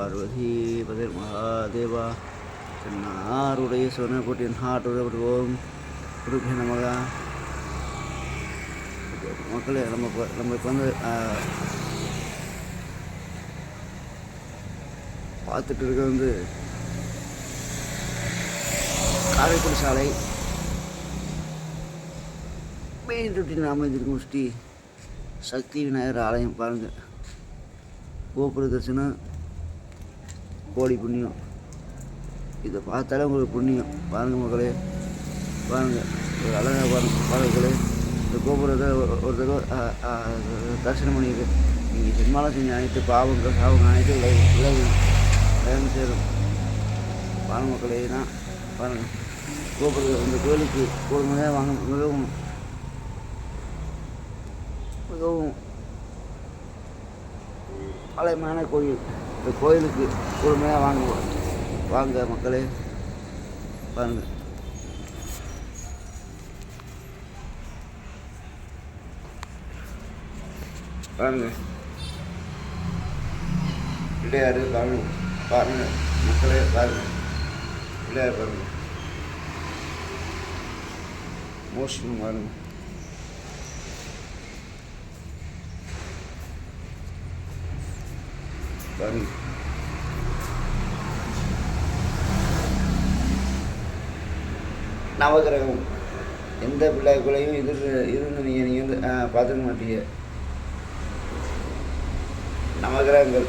பார்வதி பதில் மகாதேவா நாருடைய சொன்ன போட்டியின் ஹாட்டுடைய ஓம் குருபிய நமகா. மக்களே நம்ம இப்போ- நம்ம இப்போ வந்து பார்த்துட்டு இருக்க வந்து காரைக்குடி சாலை. மெயின் ரொட்டின் அமைஞ்சிருக்கும் ஸ்ரீ சக்தி விநாயகர் ஆலயம் பாருங்கள் கோபுர தரிசனம். கோடி புண்ணியம். இதை பார்த்தாலே உங்களுக்கு புண்ணியம். பாருங்கள் மக்களே பாருங்கள் ஒரு அழகாக பாருங்கள் பாருங்களே இந்த கோபுரத்தை ஒரு தடவை தரிசனம் பண்ணியிருக்கு. நீங்கள் ஜென்மாலம் செஞ்ச அனைத்து பாவங்கள் சாவங்கள் அனைத்து விலகு விலகு விலகு சேரும். பாருங்கள் மக்களே தான் பாருங்கள் கோபுரம் இந்த கோயிலுக்கு ஒரு மணி வாங்க மிகவும் மிகவும் பழையமான கோயில். இந்த கோயிலுக்கு பொறுமையாக வாங்குவோம் வாங்க வாங்க மக்களே பாருங்கள் பாருங்க பிள்ளையார் பாருங்க பாருங்க மக்களே பாருங்க. பிள்ளையார் பாருங்க. மோஷன் பாருங்க. பாருங்க. நவகிரகம் எந்த பிள்ளைக்குள்ளையும் இது இருந்து நீங்கள் நீங்கள் வந்து பார்த்துக்க மாட்டீங்க. நவகிரகங்கள்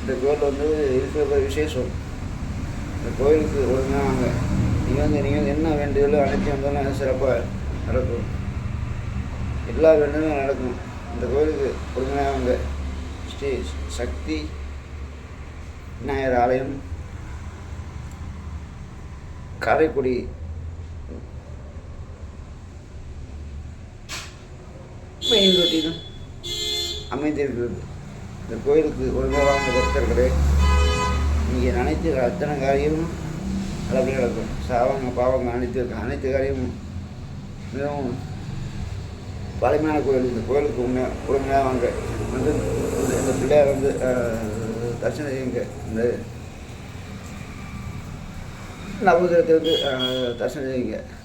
இந்த கோயில் வந்து இருக்கிற ஒரு விசேஷம். இந்த கோயிலுக்கு ஒழுங்காக வாங்க நீங்கள் வந்து நீங்கள் வந்து என்ன வேண்டுதலோ அனைத்தையும் வந்தாலும் சிறப்பாக நடக்கும் எல்லா வேண்டுதலும் நடக்கும் இந்த கோயிலுக்கு ஒழுங்காக வாங்க ஸ்ரீ சக்தி விநாயகர் ஆலயம் காரைக்குடி மெயின் ரோட்டிலும் அமைந்திருக்கிறது. இந்த கோயிலுக்கு ஒழுங்காக வாங்க பக்தர்களே நீங்கள் நினைத்து அத்தனை காரியமும் நல்லபடியாக நடக்கும் சாவங்க பாவங்க அனைத்து அனைத்து காரியமும் மிகவும் பழமையான கோயில். இந்த கோயிலுக்கு உண்மை ஒழுங்காக வாங்க. வந்து இந்த பிள்ளையார் வந்து ஆஹ், தரிசனம் இந்த நவகிரகத்திலிருந்து வந்து ஆஹ்,